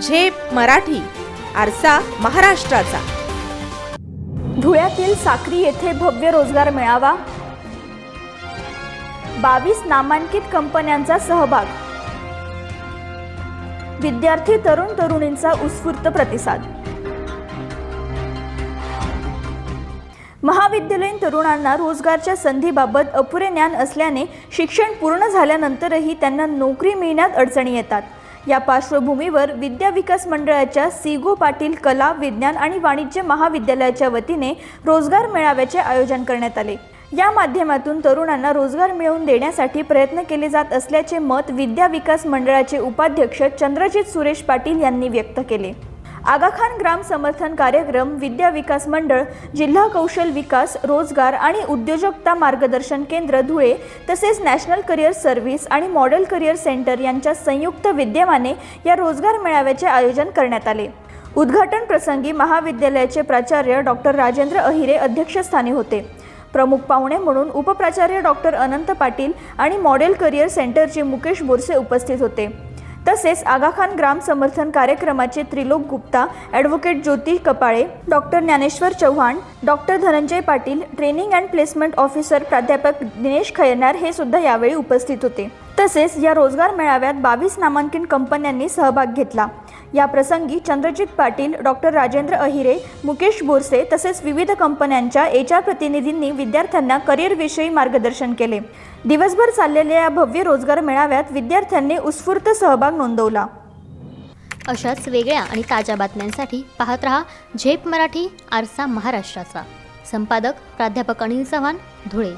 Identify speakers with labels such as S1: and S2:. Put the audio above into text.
S1: झेप मराठी आरसा महाराष्ट्राचा.
S2: धुळ्यातील साक्री येथे भव्य रोजगार मेळावा. बावीस नामांकित कंपन्यांचा सहभाग. विद्यार्थी तरुण तरुणींचा उत्स्फूर्त प्रतिसाद. महाविद्यालयीन तरुणांना रोजगारच्या संधीबाबत अपुरे ज्ञान असल्याने शिक्षण पूर्ण झाल्यानंतरही त्यांना नोकरी मिळण्यात अडचणी येतात. या पार्श्वभूमीवर विद्या विकास मंडळाच्या सिगो पाटील कला विज्ञान आणि वाणिज्य महाविद्यालयाच्या वतीने रोजगार मेळाव्याचे आयोजन करण्यात आले. या माध्यमातून तरुणांना रोजगार मिळवून देण्यासाठी प्रयत्न केले जात असल्याचे मत विद्या विकास मंडळाचे उपाध्यक्ष चंद्रजित सुरेश पाटील यांनी व्यक्त केले. आगाखान ग्राम समर्थन कार्यक्रम विद्या विकास मंडळ जिल्हा कौशल विकास रोजगार आणि उद्योजकता मार्गदर्शन केंद्र धुळे तसेच नॅशनल करिअर सर्व्हिस आणि मॉडेल करिअर सेंटर यांच्या संयुक्त विद्यमाने या रोजगार मेळाव्याचे आयोजन करण्यात आले. उद्घाटन प्रसंगी महाविद्यालयाचे प्राचार्य डॉक्टर राजेंद्र अहिरे अध्यक्षस्थानी होते. प्रमुख पाहुणे म्हणून उपप्राचार्य डॉक्टर अनंत पाटील आणि मॉडेल करिअर सेंटरचे मुकेश बोरसे उपस्थित होते. तसेच आगाखान ग्राम समर्थन कार्यक्रमाचे Trilok Gupta advocate Jyoti Kapale doctor Dnyaneshwar Chavan doctor Dhananjay Patil training and placement officer प्राध्यापक दिनेश खैरनार हे सुद्धा यावेळी उपस्थित होते. तसेच या रोजगार मेळाव्यात बावीस नामांकित कंपन्यांनी सहभाग घेतला. या प्रसंगी चंद्रजित पाटील डॉक्टर राजेंद्र अहिरे मुकेश बोरसे तसेच विविध कंपन्यांच्या एच आर प्रतिनिधींनी विद्यार्थ्यांना करिअरविषयी मार्गदर्शन केले. दिवसभर चाललेल्या या भव्य रोजगार मेळाव्यात विद्यार्थ्यांनी उत्स्फूर्त सहभाग नोंदवला.
S3: अशाच वेगळ्या आणि ताज्या बातम्यांसाठी पाहत रहा झेप मराठी आरसा महाराष्ट्राचा. संपादक प्राध्यापक अनिल चव्हाण धुळे.